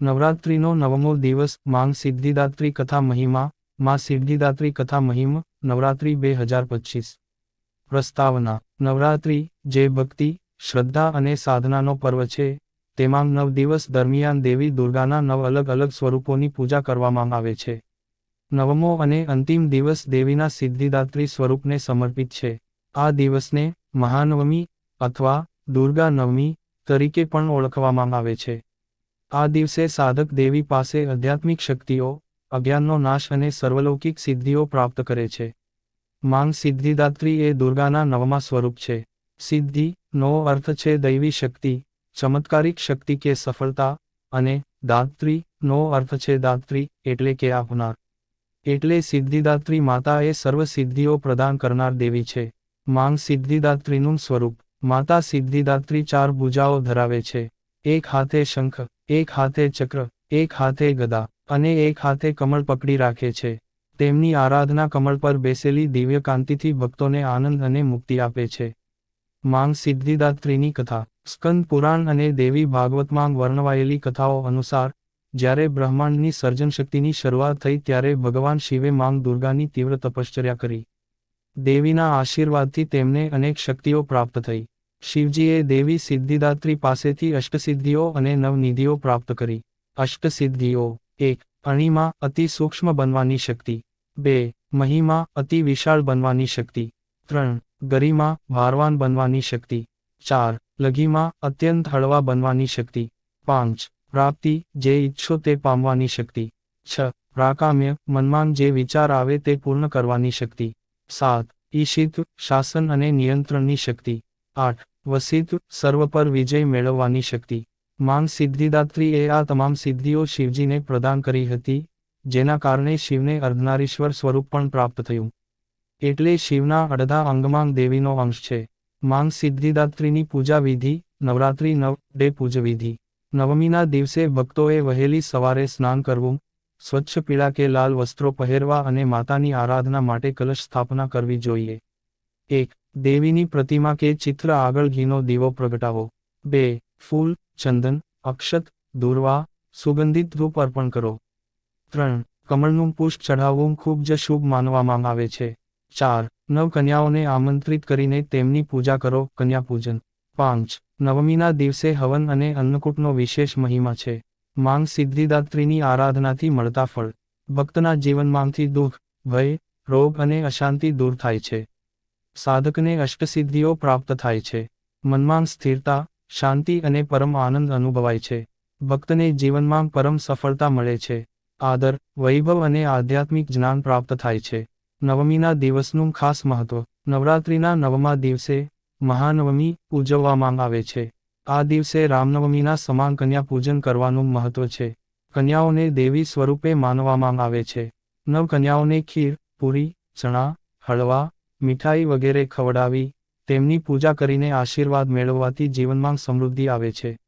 નવરાત્રિનો નવમો દિવસ, માંગ સિદ્ધિદાત્રી કથા મહિમા, માં સિદ્ધિદાત્રી કથા મહિમ, નવરાત્રિ બે હજાર પચીસ. પ્રસ્તાવના, નવરાત્રિ, જે ભક્તિ, શ્રદ્ધા અને સાધનાનો પર્વ છે, તેમાં નવ દિવસ દરમિયાન દેવી દુર્ગાના નવ અલગ અલગ સ્વરૂપોની પૂજા કરવામાં આવે છે. નવમો અને અંતિમ દિવસ દેવીના સિદ્ધિદાત્રી સ્વરૂપને સમર્પિત છે. આ દિવસને મહાનવમી અથવા દુર્ગા નવમી તરીકે પણ ઓળખવામાં આવે છે. આ દિવસે સાધક દેવી પાસે આધ્યાત્મિક શક્તિઓ, અજ્ઞાનનો નાશ અને સર્વલૌકિક સિદ્ધિઓ પ્રાપ્ત કરે છે. માંગ સિદ્ધિદાત્રી એ દુર્ગાના નવમા સ્વરૂપ છે. સિદ્ધિ, નો અર્થ છે દૈવી શક્તિ, ચમત્કારિક શક્તિ કે સફળતા, અને દાત્રી, નો અર્થ છે દાત્રી, એટલે કે આપનાર એટલે સિદ્ધિદાત્રી માતા એ સર્વ સિદ્ધિઓ પ્રદાન કરનાર દેવી છે. માંગ સિદ્ધિદાત્રીનું સ્વરૂપ, માતા સિદ્ધિદાત્રી ચાર ભુજાઓ ધરાવે છે. એક હાથે શંખ, એક હાથે ચક્ર, એક હાથે ગદા અને એક હાથે કમળ પકડી રાખે છે. તેમની આરાધના કમળ પર બેસેલી દિવ્ય કાંતિથી ભક્તોને આનંદ અને મુક્તિ આપે છે. માંગ સિદ્ધિદાત્રીની કથા, સ્કંદ પુરાણ અને દેવી ભાગવતમાં વર્ણવાયેલી કથાઓ અનુસાર, જ્યારે બ્રહ્માંડની સર્જન શક્તિની શરૂઆત થઈ ત્યારે ભગવાન શિવે માંગ દુર્ગાની તીવ્ર તપશ્ચર્યા કરી. દેવીના આશીર્વાદથી તેમને અનેક શક્તિઓ પ્રાપ્ત થઈ. શિવજીએ દેવી સિદ્ધિદાત્રી પાસેથી અષ્ટસિદ્ધિઓ અને નવનિધિઓ પ્રાપ્ત કરી. અષ્ટસિદ્ધિઓ. એક, અણીમાં અતિ સૂક્ષ્મ બનવાની શક્તિ. બે, મહિમા અતિ વિશાળ બનવાની શક્તિ. ત્રણ, ગરિમા ભારવાન બનવાની શક્તિ. ચાર, લઘીમાં અત્યંત હળવા બનવાની શક્તિ. પાંચ, પ્રાપ્તિ જે ઈચ્છો તે પામવાની શક્તિ. છ, પ્રાકામ્ય મનમાં જે વિચાર આવે તે પૂર્ણ કરવાની શક્તિ. સાત, ઈશિત શાસન અને નિયંત્રણની શક્તિ. આઠ વસિત સર્વ પર વિજય મેળવવાની શક્તિ. માંગ સિદ્ધિદાત્રીએ આ તમામ સિદ્ધિઓ શિવજીને પ્રદાન કરી હતી, જેના કારણે શિવને અર્ધનારીશ્વર સ્વરૂપ પણ પ્રાપ્ત થયું. એટલે શિવના અડધા અંગમાં દેવીનો અંશ છે. માંગ સિદ્ધિદાત્રીની પૂજા વિધિ, નવરાત્રિ નવ ડે પૂજવિધિ નવમીના દિવસે ભક્તોએ વહેલી સવારે સ્નાન કરવું, સ્વચ્છ પીળા કે લાલ વસ્ત્રો પહેરવા અને માતાની આરાધના માટે કલશ સ્થાપના કરવી જોઈએ. એક દેવીની પ્રતિમા કે ચિત્ર આગળ ઘીનો દીવો પ્રગટાવો. બે, ફૂલ, ચંદન, અક્ષત, દુર્વા, સુગંધિત ધૂપ અર્પણ કરો. ત્રણ, કમળનું પુષ્પ ચઢાવવું ખૂબ જ શુભ માનવામાં આવે છે. ચાર નવ કન્યાઓને આમંત્રિત કરીને તેમની પૂજા કરો, કન્યા પૂજન. પાંચ, નવમીના દિવસે હવન અને અન્નકૂટનો વિશેષ મહિમા છે. માંગ સિદ્ધિદાત્રીની આરાધનાથી મળતા ફળ. ભક્તના જીવનમાંથી દુઃખ, ભય, રોગ અને અશાંતિ દૂર થાય છે. સાધકને અષ્ટસિદ્ધિઓ પ્રાપ્ત થાય છે. મનમાં સ્થિરતા, શાંતિ અને પરમ આનંદ અનુભવાય છે. ભક્તને જીવનમાં પરમ સફળતા મળે છે. આદર, વૈભવ અને આધ્યાત્મિક જ્ઞાન પ્રાપ્ત થાય છે. નવમીના દિવસનું ખાસ મહત્વ, નવરાત્રિના નવમા દિવસે મહાનવમી ઉજવવામાં આવે છે. આ દિવસે રામનવમીના સમાન કન્યા પૂજન કરવાનું મહત્વ છે. કન્યાઓને દેવી સ્વરૂપે માનવામાં આવે છે. નવ કન્યાઓને ખીર, પૂરી, ચણા, હળવા મીઠાઈ વગેરે ખવડાવી, તેમની પૂજા કરીને આશીર્વાદ મેળવવાથી જીવનમાં સમૃદ્ધિ આવે છે.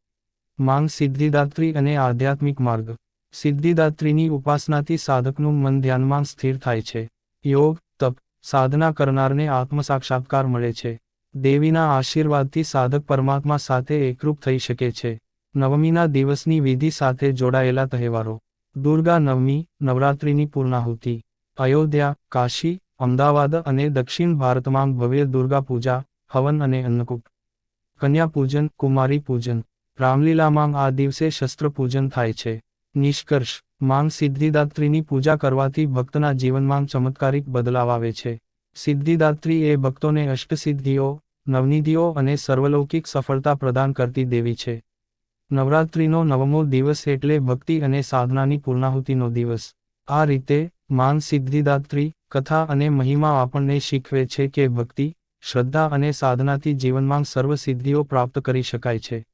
માંગ સિદ્ધિદાત્રી અને આધ્યાત્મિક માર્ગ. સિદ્ધિદાત્રીની ઉપાસનાથી સાધકનું મન ધ્યાનમાં સ્થિર થાય છે. યોગ, તપ, સાધના કરનારને આત્મસાક્ષાત્કાર મળે છે. દેવીના આશીર્વાદથી સાધક પરમાત્મા સાથે એકરૂપ થઈ શકે છે. નવમીના દિવસની વિધિ સાથે જોડાયેલા તહેવારો. દુર્ગા નવમી, નવરાત્રિની પૂર્ણાહુતિ. અયોધ્યા, કાશી અમદાવાદ અને દક્ષિણ ભારતમાં ભવ્ય દુર્ગા પૂજા, હવન અને અન્નકૂટ. કન્યા પૂજન, કુમારી પૂજન. રામલીલામાં આ દિવસે શસ્ત્ર પૂજન થાય છે. નિષ્કર્ષ, માંગ સિદ્ધિદાત્રીની પૂજા કરવાથી ભક્તના જીવનમાં ચમત્કારિક બદલાવ આવે છે. સિદ્ધિદાત્રી એ ભક્તોને અષ્ટસિદ્ધિઓ, નવનિધિઓ અને સર્વલૌકિક સફળતા પ્રદાન કરતી દેવી છે. નવરાત્રિનો નવમો દિવસ એટલે ભક્તિ અને સાધનાની પૂર્ણાહુતિનો દિવસ. આ રીતે માન સિદ્ધિદાત્રી કથા અને મહિમા આપણને શીખવે છે કે ભક્તિ, શ્રદ્ધા અને સાધનાથી જીવનમાં સર્વ સિદ્ધિઓ પ્રાપ્ત કરી શકાય છે.